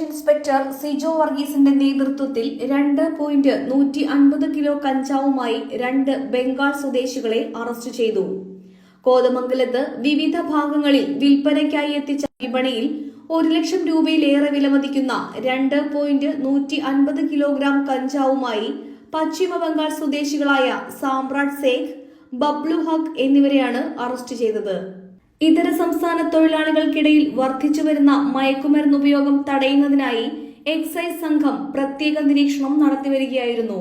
Inspector Sijo വർഗീസിന്റെ നേതൃത്വത്തിൽ രണ്ട് പോയിന്റ് നൂറ്റി അൻപത് കിലോ കഞ്ചാവുമായി രണ്ട് ബംഗാൾ സ്വദേശികളെ അറസ്റ്റ് ചെയ്തു. കോതമംഗലത്ത് വിവിധ ഭാഗങ്ങളിൽ വിൽപ്പനയ്ക്കായി എത്തിച്ച വിപണിയിൽ ഒരു ലക്ഷം രൂപയിലേറെ വിലമതിക്കുന്ന രണ്ട് പോയിന്റ് നൂറ്റി അൻപത് കിലോഗ്രാം കഞ്ചാവുമായി പശ്ചിമ ബംഗാൾ സ്വദേശികളായ സാമ്രാട്ട് സേഖ് ബബ്ലു ഹക് എന്നിവരെയാണ് അറസ്റ്റ് ചെയ്തത്. ഇതര സംസ്ഥാന തൊഴിലാളികൾക്കിടയിൽ വർദ്ധിച്ചുവരുന്ന മയക്കുമരുന്ന് ഉപയോഗം തടയുന്നതിനായി എക്സൈസ് സംഘം പ്രത്യേക നിരീക്ഷണം നടത്തിവരികയായിരുന്നു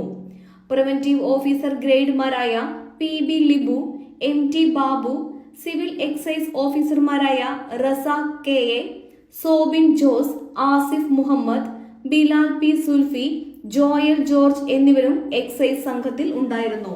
preventive officer ഗ്രേഡുമാരായ P B Libu M T Babu civil excise ഓഫീസർമാരായ Razak K A Sobin Jose Asif Muhammad Bilal P Sulfi Joel George എന്നിവരും എക്സൈസ് സംഘത്തിൽ ഉണ്ടായിരുന്നു.